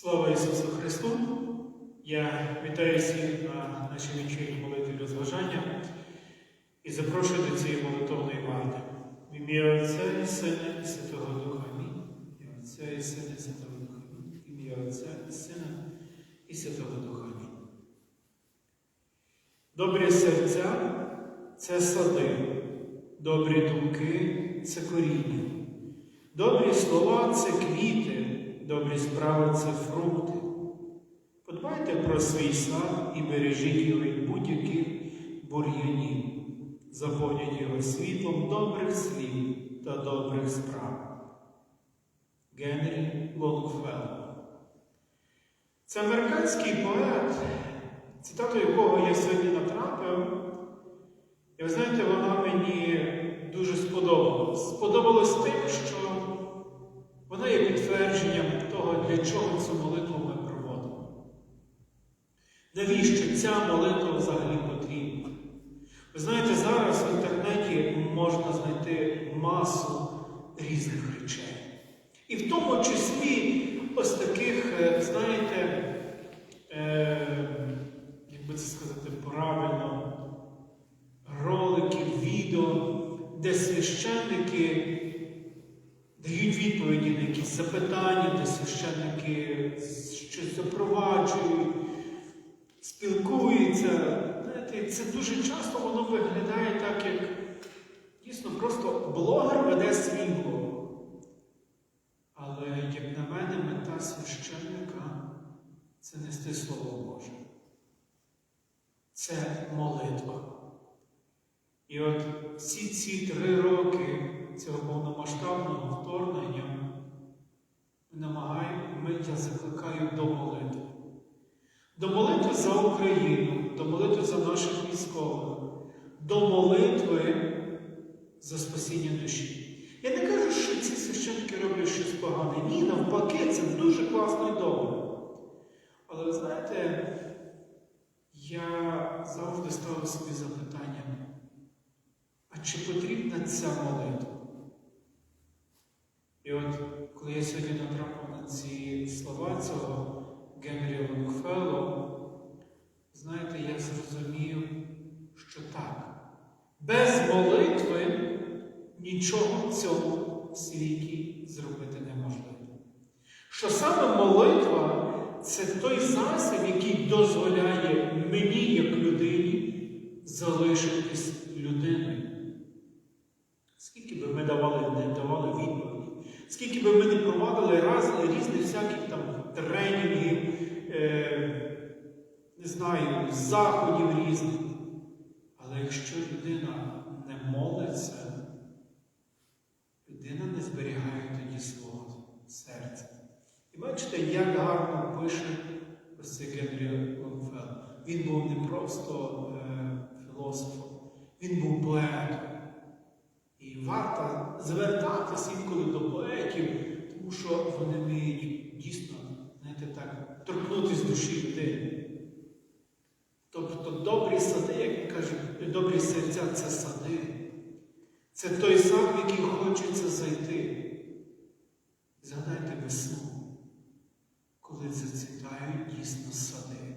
Слава Ісусу Христу! Я вітаю всіх на нашій вечірній молитві розважання і запрошую до цієї молитовної варти. В ім'я Отця і Сина і Святого Духа. Амінь. Ім'я Отця і Сина і Святого Духа. Амінь. Ім'я Отця і Сина і Святого Духа. Амінь. Добрі серця це сади, добрі думки це коріння. Добрі слова це квіти, добрі справи це фрукти. Подбайте про свій сад і бережіть його від будь-яких бур'янів. Заповніть його світлом добрих слів та добрих справ. Генрі Лонгфелло Це американський поет, цитату якого я сьогодні натрапив. І ви знаєте, вона мені дуже сподобалась. Сподобалось тим, що вона є підтвердженням того, для чого цю молитву ми проводимо. Навіщо ця молитва взагалі потрібна? Ви знаєте, зараз в інтернеті можна знайти масу різних речей. І в тому числі ось таких, е, знаєте, е, як би це сказати правильно, роликів, відео, де священники дають відповіді на якісь запитання, де священники щось запроваджують, спілкуються. Знаєте, це дуже часто воно виглядає так, як дійсно просто блогер веде свій. Але, як на мене, мета священника це нести Слово Боже. Це молитва. І от всі ці три роки цього повномасштабного вторгнення ми, я закликаю до молитви. До молитви за Україну, до молитви за наших військових, до молитви за спасіння душі. Я не кажу, що ці священники роблять щось погане. Ні, навпаки, це дуже класно і добре. Але ви знаєте, я завжди ставлю собі запитання, а чи потрібна ця молитва? І от коли я сьогодні натрапив на ці слова цього Генрі Лонгфелло, знаєте, я зрозумів, що так, без молитви нічого в цьому світі зробити неможливо. Що саме молитва це той засіб, який дозволяє мені, як людині, залишитись людиною. Скільки би ми давали, не давали відповіді, скільки би ми не провадили раз, різних всяких там тренінгів, е, не знаю, заходів різних. Але якщо людина не молиться, людина не зберігає тоді свого серця. І бачите, як гарно пише ось цей Генрі Лонгфелл. Він був не просто е, філософом, він був поетом. Варто звертатися інколи до поетів, тому що вони вміють дійсно, знаєте, так, торкнутися душі людини. Тобто добрі сади, як каже, добрі серця це сади. Це той сад, в який хочеться зайти. Згадайте весну, коли зацвітають дійсно сади.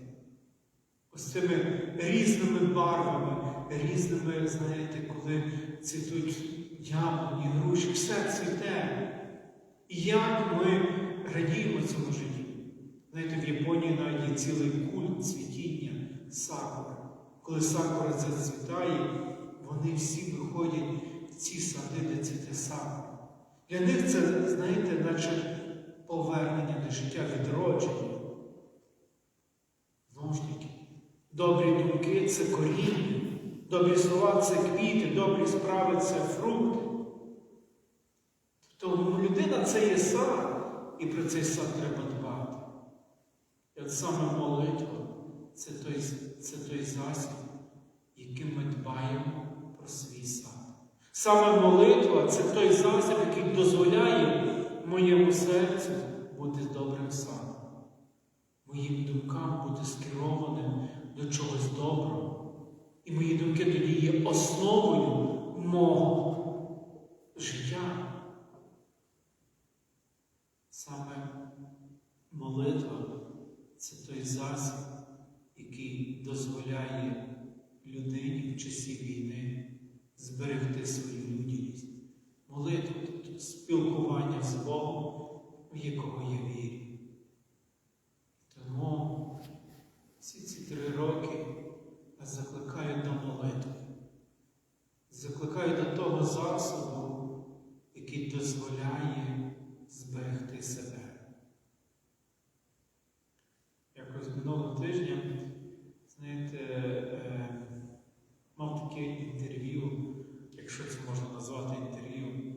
Ось цими різними барвами, різними, знаєте, коли цвітуть яблуні, груші, все цвіте. І як ми радіємо цьому житті. Знаєте, в Японії навіть є цілий культ цвітіння сакури. Коли сакура зацвітає, вони всі виходять в ці сади, де цвіте сакура. Для них це, знаєте, наче повернення до життя, відродження. Знову ж таки, добрі думки це коріння, добрі слова це квіти, добрі справи це фрукти. Тобто людина це є сад, і про цей сад треба дбати. І от саме молитва це той, це той засіб, яким ми дбаємо про свій сад. Саме молитва це той засіб, який дозволяє моєму серцю бути добрим садом, моїм думкам бути скерованим до чогось доброго. І мої думки тоді є основою мого життя. Саме молитва це той засіб, який дозволяє людині в часі війни зберегти свою людяність. Молитва спілкування з Богом, в якого я вірю. Закликають до того засобу, який дозволяє зберегти себе. Якось минулого тижня, знаєте, е, мав таке інтерв'ю, якщо це можна назвати інтерв'ю,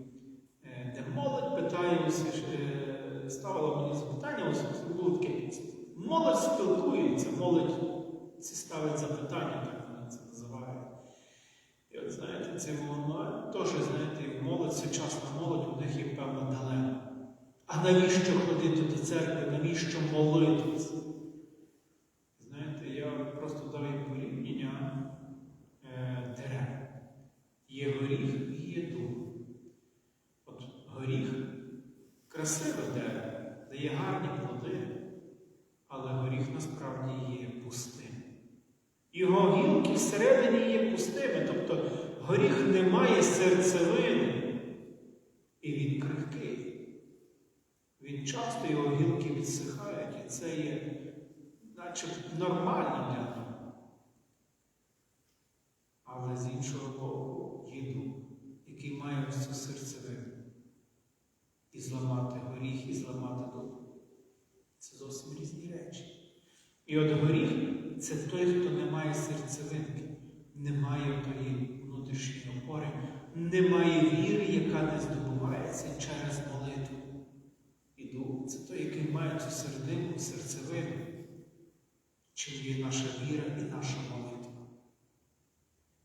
е, де молодь питає, е, ставила мені запитання, ось було таке. Молодь спілкується, молодь ці ставить запитання, так вони це називають. І от знаєте, це молодь, теж, знаєте, молодь, сучасна молодь, у них є певна дилема. А навіщо ходити до церкви? Навіщо молитися? Знаєте, я просто дав їм порівняння е, дерев. Є горіх і є дух. От горіх красиве дерево, дає гарні плоди, але горіх насправді є пустим. Його гілки всередині є пустими, тобто горіх не має серцевини, і він крихкий. Він часто його гілки відсихають, і це є наче нормально для нього. Але з іншого боку, є дух, який має ось цю серцевину. І зламати горіх, і зламати дух. Це зовсім різні речі. І от горіх це той, хто не має серцевинки, не має тої внутрішньої опори, не має віри, яка не здобувається через молитву. І дух це той, який має цю серединку, серцевину, чим є наша віра і наша молитва.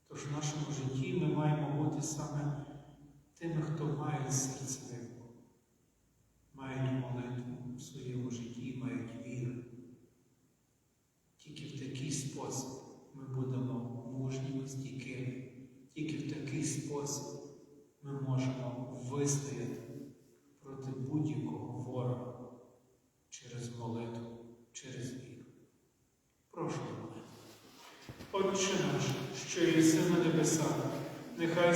Тож в нашому житті ми маємо бути саме тими, хто має серцевинку, мають молитву в своєму житті, мають віру. Тільки в такий спосіб ми будемо мужніми, стійкими. Тільки в такий спосіб ми можемо вистояти проти будь-якого ворога через молитву, через віру. Прошу молитву. Отче наш, що єси на небесах, нехай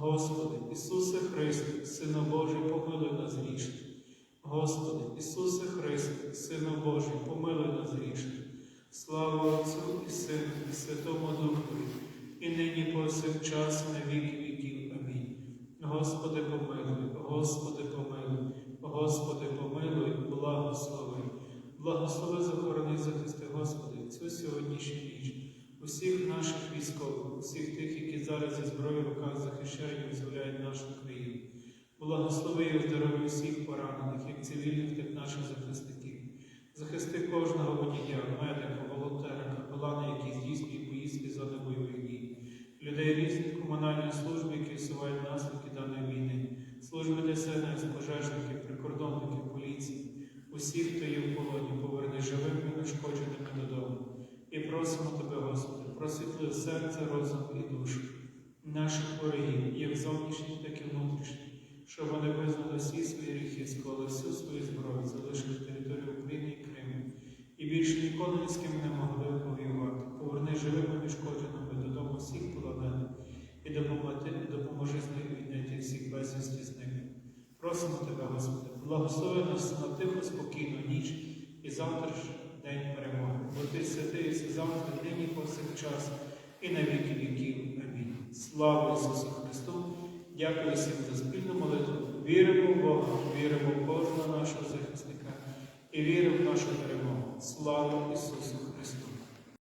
Господи, Ісусе Христе, Сину Божий, помилуй нас грішних. Господи, Ісусе Христе, Сину Божий, помилуй нас грішних. Слава Отцю і Сину, і Святому Духові, і нині повсякчас, на віки віків. Амінь. Господи, помилуй, Господи, помилуй, Господи, помилуй, благослови. Благослови, захорони, захисти, Господи, цю сьогоднішню ніч, усіх наших військових, усіх тих, які зараз зі зброєю в руках захищають і визволяють нашу країну. Благослови і здоров'я всіх поранених, як цивільних, так наших захисників. Захисти кожного водія, медика, волонтера, капелана, які здійснюють поїздки зони бойових дій, людей різних комунальних служб, які усувають наслідки даної війни, служби ДСНС, пожежників, прикордонників, поліції, усіх, хто є в полоні, поверни живими і нашкодженими додому. І просимо Тебе, Господи, просвітли серце, розум і душу наших ворогів, як зовнішніх, так і внутрішніх, щоб вони визнали всі свої гріхи, склали всю свою зброю, залишили територію України і Криму, і більше ніколи ні з ким не могли воювати. Поверни живими нешкодженими додому всіх полонених і допоможи, з них відняти всіх безвісті з ними. Просимо Тебе, Господи, благослови нас на тиху, спокійну ніч і завтра ж день повсякчас і на віки віків. Амінь. Слава Ісусу Христу! Дякую всім за спільну молитву. Віримо в Бога, віримо в кожного нашого захисника і віримо в нашу перемогу. Слава Ісусу Христу!